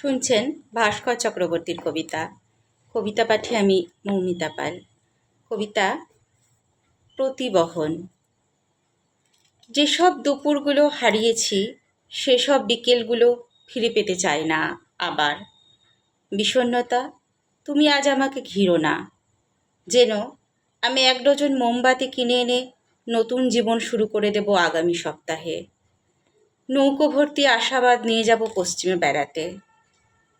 শুনছেন ভাস্কর চক্রবর্তীর কবিতা। কবিতা পাঠে আমি মৌমিতা পাল। কবিতা, প্রতিবহন। যেসব দুপুরগুলো হারিয়েছি, সেসব বিকেলগুলো ফিরে পেতে চাই না আবার। বিষণ্ণতা, তুমি আজ আমাকে ঘিরো না। যেন আমি এক ডজন মোমবাতি কিনে এনে নতুন জীবন শুরু করে দেব আগামী সপ্তাহে। নৌকো ভর্তি আশাবাদ নিয়ে যাব পশ্চিমে বেড়াতে।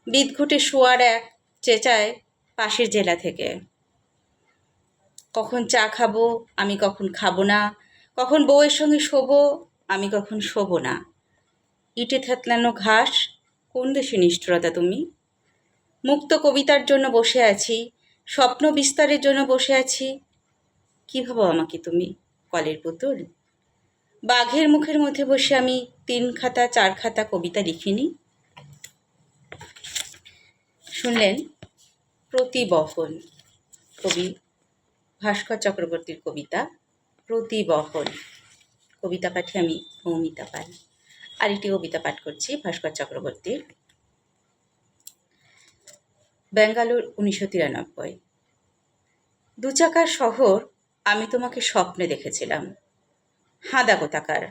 বিদঘুটে শোয়ার এক চেঁচায় পাশের জেলা থেকে। কখন চা খাব, আমি কখন খাব না। কখন বউয়ের সঙ্গে শোবো, আমি কখন শোবো না। ইটে থেতলানো ঘাস, কোন দেশে নিষ্ঠুরতা তুমি? মুক্ত কবিতার জন্য বসে আছি, স্বপ্ন বিস্তারের জন্য বসে আছি। কী ভাবো আমাকে তুমি, কলের পুতুল? বাঘের মুখের মধ্যে বসে আমি তিন খাতা, চার খাতা কবিতা লিখিনি। শুনলেন প্রতিবহন কবি ভাস্কর চক্রবর্তীর কবিতা প্রতিবহন কবিতা পাঠে আমি মৌমিতা পাই আরেকটি কবিতা পাঠ করছি ভাস্কর চক্রবর্তীর। ব্যাঙ্গালোর উনিশশো তিরানব্বই। দু চাকার শহর আমি তোমাকে স্বপ্নে দেখেছিলাম। হাঁদা কোথাকার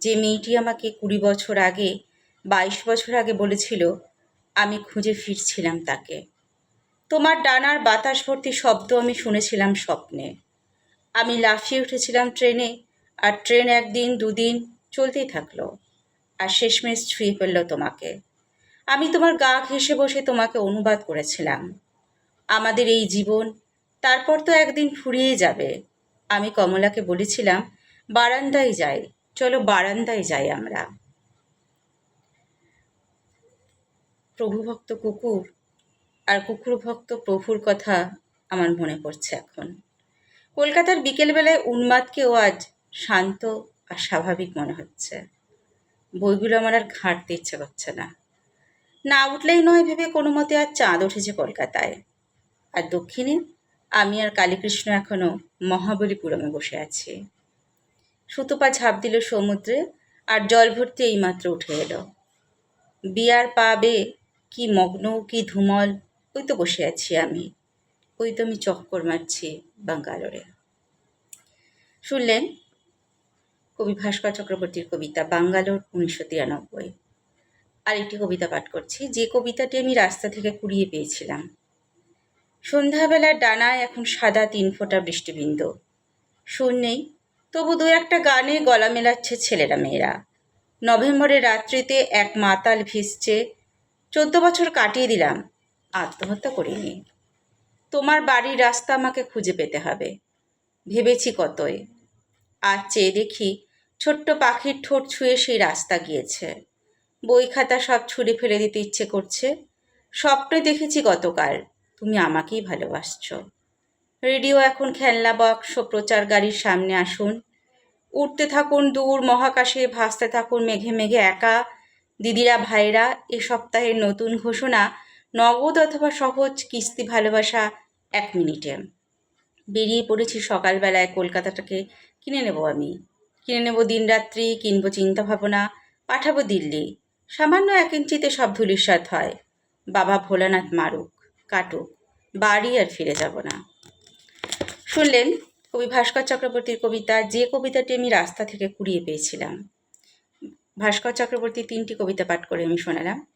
যে মেয়েটি আমাকে কুড়ি বছর আগে, বাইশ বছর আগে বলেছিল আমি খুঁজে ফিরছিলাম তাকে। তোমার ডানার বাতাস ভর্তি শব্দ আমি শুনেছিলাম স্বপ্নে। আমি লাফিয়ে উঠেছিলাম ট্রেনে, আর ট্রেন একদিন দুদিন চলতেই থাকল, আর শেষমেশ ছুঁয়ে ফেলল তোমাকে। আমি তোমার গা ঘেঁষে বসে তোমাকে অনুবাদ করেছিলাম। আমাদের এই জীবন তারপর তো একদিন ফুরিয়ে যাবে। আমি কমলাকে বলেছিলাম, বারান্দায় যাই, চলো বারান্দায় যাই আমরা। প্রভুভক্ত কুকুর আর কুকুর ভক্ত প্রভুর কথা আমার মনে পড়ছে এখন। কলকাতার বিকেলবেলায় উন্মাদকেও আজ শান্ত আর স্বাভাবিক মনে হচ্ছে। বইগুলো আমার আর ঘাঁটতে ইচ্ছে করছে না। না উঠলেই নয় ভেবে কোনো মতে আর চাঁদ উঠেছে কলকাতায়। আর দক্ষিণে আমি আর কালীকৃষ্ণ এখনও মহাবলীপুরমে বসে আছি। সুতোপা ঝাঁপ দিল সমুদ্রে আর জল ভর্তি এইমাত্র উঠে এলো। বিয়ার পা বেয়ে কি মগ্ন, কি ধুমল, ওই তো বসে আছি আমি। ওই তো আমি চক্কর মারছি বাঙ্গালোরে। শুনলেন? কবি ভাস্কর চক্রবর্তীর কবিতা, বাঙ্গালোর উনিশশো তিরানব্বই। আরেকটি কবিতা পাঠ করছি, যে কবিতাটি আমি রাস্তা থেকে কুড়িয়ে পেয়েছিলাম। সন্ধ্যাবেলার ডানায় এখন সাদা তিন ফোঁটা বৃষ্টিবিন্দু। শূন্যেই তবু দু একটা গানে গলা মেলাচ্ছে ছেলেরা মেয়েরা। নভেম্বরের রাত্রিতে এক মাতাল ভিজছে চোদ্দ বছর কাটিয়ে দিলাম। আত্মহত্যা করিনি। তোমার বাড়ির রাস্তা আমাকে খুঁজে পেতে হবে। ভেবেছি কতই। আর চেয়ে দেখি ছোট্ট পাখির ঠোঁট ছুঁয়ে সেই রাস্তা গিয়েছে। বই খাতা সব ছুঁড়ে ফেলে দিতে ইচ্ছে করছে। স্বপ্নে দেখেছি গতকাল। তুমি আমাকেই ভালোবাসছ। রেডিও এখন খেলনা বক্স প্রচার গাড়ির সামনে আসুন। উঠতে থাকুন দূর, মহাকাশে ভাসতে থাকুন, মেঘে মেঘে একা দিদিরা, ভাইরা, এ সপ্তাহের নতুন ঘোষণা, নগদ অথবা সহজ কিস্তি ভালোবাসা এক মিনিটে। বেরিয়ে পড়েছি সকালবেলায়, কলকাতাটাকে কিনে নেব আমি। কিনে নেব দিনরাত্রি, কিনবো চিন্তা ভাবনা পাঠাবো দিল্লি। সামান্য এক ইঞ্চিতে সব ধুলিস্বাদ হয়। বাবা ভোলানাথ মারুক, কাটুক, বাড়ি আর ফিরে যাব না। শুনলেন কবি ভাস্কর চক্রবর্তীর কবিতা, যে কবিতাটি আমি রাস্তা থেকে কুড়িয়ে পেয়েছিলাম। ভাস্কর চক্রবর্তী তিনটি কবিতা পাঠ করে আমি শোনালাম।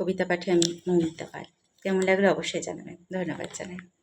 কবিতা পাঠে আমি মৌমিতা পাই। কেমন লাগল অবশ্যই জানাবেন। ধন্যবাদ জানাই।